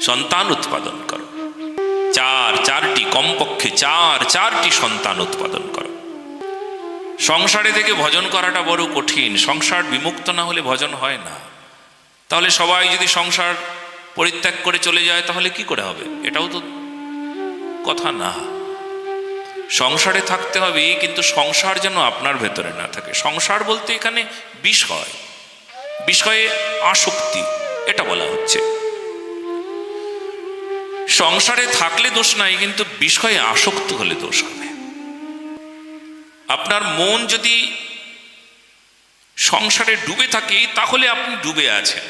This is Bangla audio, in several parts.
সন্তান উৎপাদন করো। চার, চারটি কমপক্ষে চার, চারটি সন্তান উৎপাদন করো। সংসারে থেকে ভজন করাটা বড় কঠিন, সংসার বিমুক্ত না হলে ভজন হয় না। তাহলে সবাই যদি সংসার পরিত্যাগ করে চলে যায়, তাহলে কি করে হবে? এটাও তো কথা না। সংসারে থাকতে হবে, কিন্তু সংসার যেন আপনার ভেতরে না থাকে। সংসার বলতে এখানে বিষয়। বিষয়ে আসক্তি, এটা বলা হচ্ছে। সংসারে থাকলে দোষ নাই, কিন্তু বিষয়ে আসক্ত হলে দোষ হবে। আপনার মন যদি সংসারে ডুবে থাকে, তাহলে আপনি ডুবে আছেন।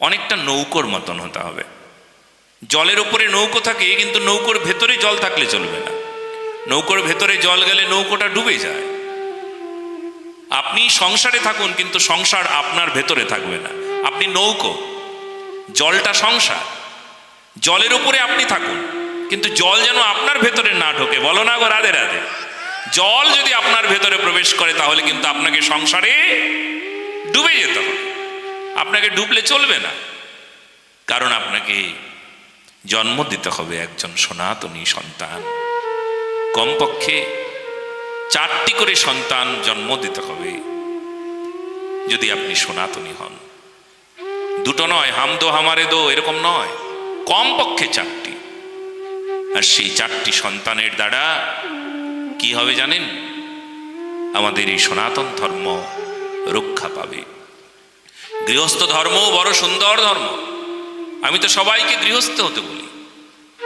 অনেকটা নৌকোর মতন হতে হবে। জলের উপরে নৌকো থাকে, কিন্তু নৌকোর ভেতরে জল থাকলে চলবে না। নৌকোর ভেতরে জল গেলে নৌকোটা ডুবে যায়। আপনি সংসারে থাকুন, কিন্তু সংসার আপনার ভেতরে থাকবে না। আপনি নৌকো, জলটা সংসার। জলের উপরে আপনি থাকুন, কিন্তু জল যেন আপনার ভেতরে না ঢোকে। বলো না গো, রাধে রাধে। জল যদি আপনার ভেতরে প্রবেশ করে, তাহলে কিন্তু আপনাকে সংসারে ডুবে যেতে হবে। আপনাকে ডুবলে চলবে না। কারণ আপনাকে জন্ম দিতে হবে একজন সনাতনী সন্তান। কমপক্ষে চারটি করে সন্তান জন্ম দিতে হবে, যদি আপনি সনাতনী হন। দুটো নয়, হাম দো, হামারে দো, এরকম নয়। কমপক্ষে চারটি। আর সেই চারটি সন্তানের দ্বারা কি হবে জানেন? আমাদের এই সনাতন ধর্ম রক্ষা পাবে। গৃহস্থ ধর্ম বড় সুন্দর ধর্ম। আমি তো সবাইকে গৃহস্থ হতে বলি।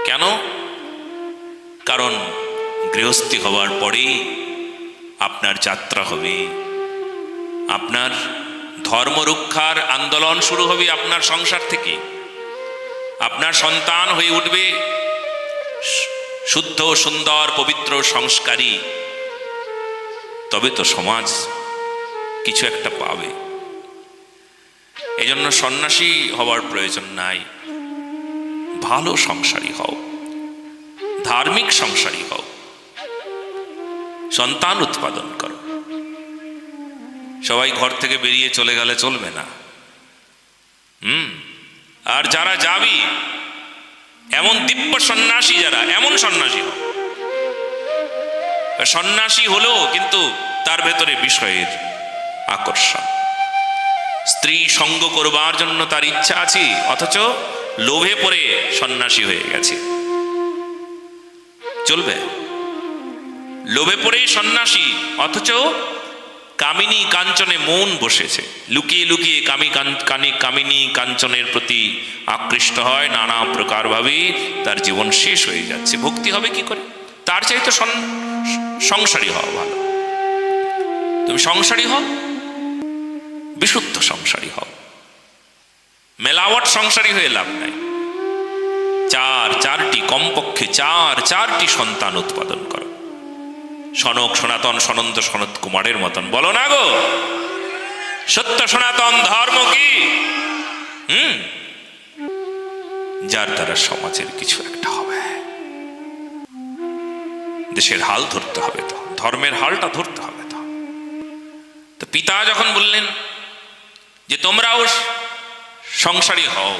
কেন? কারণ গৃহস্থী হওয়ার পরেই আপনার যাত্রা হবে। আপনার ধর্ম রক্ষার আন্দোলন শুরু হবে আপনার সংসার থেকে। আপনার সন্তান হয়ে উঠবে। শুদ্ধ, সুন্দর, পবিত্র, সংস্কারী। তবে তো সমাজ কিছু একটা পাবে। এজন্য সন্ন্যাসী হওয়ার প্রয়োজন নাই। ভালো সংসারী হও। ধার্মিক সংসারী হও। সন্তান উৎপাদন করো। সবাই ঘর থেকে বেরিয়ে চলে গেলে চলবে না। হুম? আর যারা যাবি, এমন দিব্য সন্ন্যাসী যারা, এমন সন্ন্যাসী সন্ন্যাসী হলো কিন্তু তার ভেতরে বিষয়ের আকর্ষণ। স্ত্রী সঙ্গ করবার জন্য তার ইচ্ছা আছে, অথচ লোভে পড়ে সন্ন্যাসী হয়ে গেছে। চলবে? লোভে পড়েই সন্ন্যাসী, অথচ কামিনী কাঞ্চনে মন বসেছে। লুকিয়ে লুকিয়ে কামি কান- কামিনী কাঞ্চনের প্রতি আকৃষ্ট হয়। নানা প্রকারভাবে তার জীবন শেষ হয়ে যাচ্ছে। ভক্তি হবে কি করে? তার চাইতে সংসারী হওয়া ভালো। তুমি সংসারী হও, বিশুদ্ধ সংসারী হও। মেলাওয়াট সংসারী হয়ে লাভ নাই। চার, চারটি কমপক্ষে চার, চারটি সন্তান উৎপাদন করো। সনক সনাতন সনন্দ সনত কুমারের মতন। বলো না গো। সত্য সনাতন ধর্ম কি? হুম? যার দ্বারা সমাজের কিছু একটা হবে। দেশের হাল ধরতে হবে তো, ধর্মের হালটা ধরতে হবে তো। তো পিতা যখন বললেন যে তোমরাও সংসারী হও